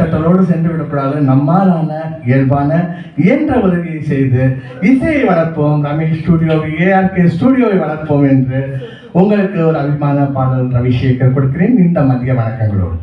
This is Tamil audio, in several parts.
தட்டலோடு சென்று விடக்கூடாது நம்மாலான இயல்பான இயன்ற உதவியை செய்து இசையை வளர்ப்போம். தமிழ் ஸ்டுடியோவை ஏஆர்கே ஸ்டுடியோவை வளர்ப்போம் என்று உங்களுக்கு ஒரு அபிமான பாடல் ரவிசேகர் கொடுக்கிறேன். இந்த மதிய வணக்கங்களோடு.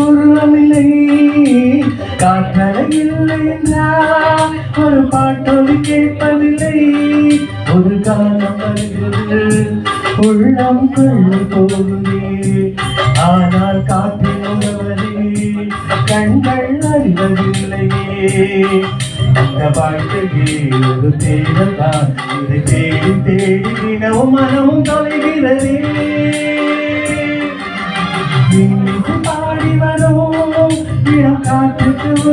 உருவமில்லை காற்றலை இல்லை என்றால் ஒரு பாட்டோடு கேட்பதில்லை ஒரு காலம் வருகிறது உள்ளம் கொள்ளு போகுதே ஆனால் காற்றில் உணவதே கண்கள் அறிவதில்லையே இந்த வாழ்க்கையே ஒரு தேடத்தான் இதை தேடி தேடி தினமும் மனமும் தொலைகிறதே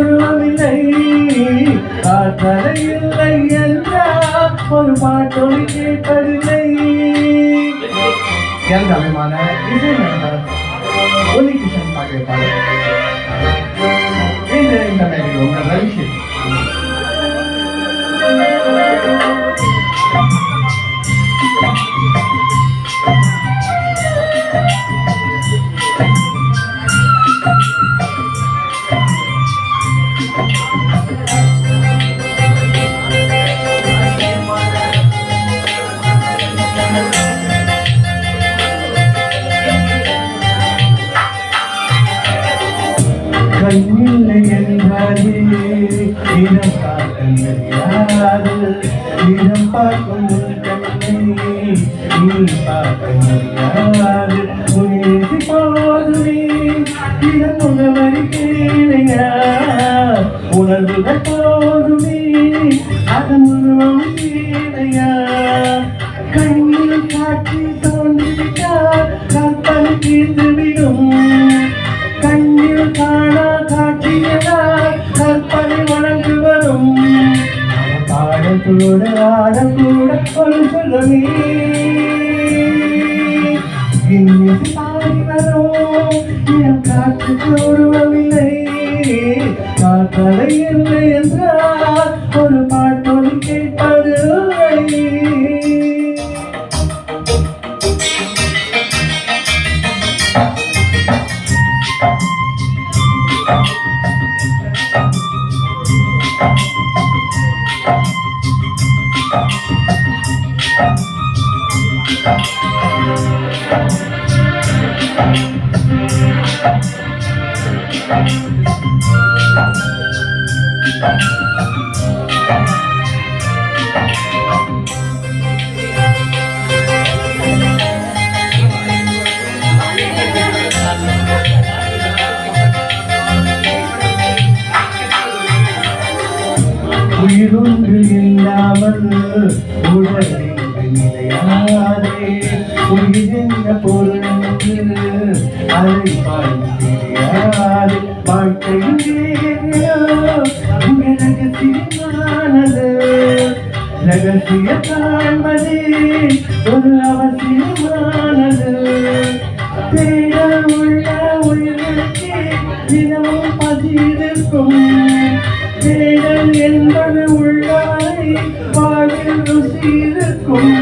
காற்றுக்கு உருவமில்லை காற்றலை இல்லை என்றால் ஒரு பாட்டொழி கேட்பதில்லை. எந்த அபிமான இசை நண்பர் ஒலி கிஷன் பாடிய பாடல். கண்ணில்லை என்றாலே இடம் பார்க்க முடியாது. இடம் பார்க்கும் கண்ணை நீ பார்க்க முடியாது. பாடக்கூட ஆடக்கூட ஒரு சொல்லமே இன்னிசை பாடி வரும் இடம் காற்றுக்கு உருவமில்லை காற்றலை இல்லை என்றால் ஒரு பாட்டொலி கேட்பது இல்லை. உயிரொன்று இல்லாமல் உடல் இங்கு நிலையாதே உயிரென்ன பொருளுக்கு அதை பார்த்து வாழ்க்கையிலேயோ ரகசியமானது ரகசிய காண்பதே ஒரு அவசியமானது. தேடல் உள்ள உயிர்களுக்கே தினமும் பதியிருக்கும் தேடல் என்பது உள்ளவரை வாழ்வில் ருசி இருக்கும்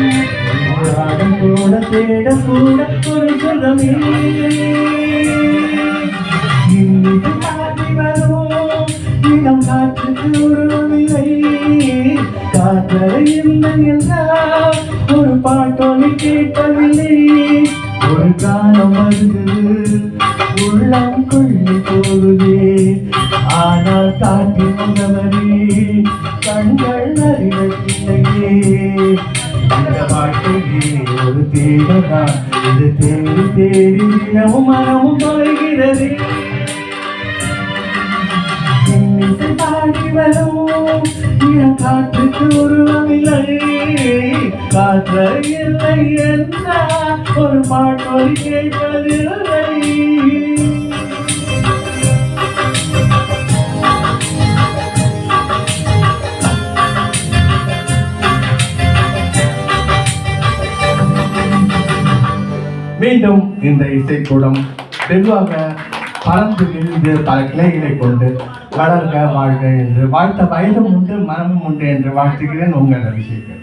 போராடம் தேட கூட ஒரு சுகமே இடம் காற்றுக்கு உருவமில்லை. காற்றலை இல்லை ஒரு பாட்டொலி கேட்பதில்லை ஒரு காலம் வருகிறது. உள்ளம் கொள்ளி போகுதே. ஆனால் காட்டின் முகவரி கண்கள் அறிவதில்லையே இந்த வாழ்க்கையே ஒரு தேடதா இது தேடி தேடி தினமும் மனமும் தொலைகிறது. பாடி வரும் காற்றுக்கு உருவமில்லை. காற்று இல்லை என்றால் ஒரு பாட்டொலி கேட்பதில்லை. மீண்டும் இந்த இசைக்கூடம் வெகுவாக பறந்து விழுந்து பல கிளைகளை கொண்டு வளர்க வாழ்க என்று வாழ்த்த வயதும் உண்டு மனமும் உண்டு என்று வாழ்த்துகிறேன். உங்கள் அபிஷேகம்.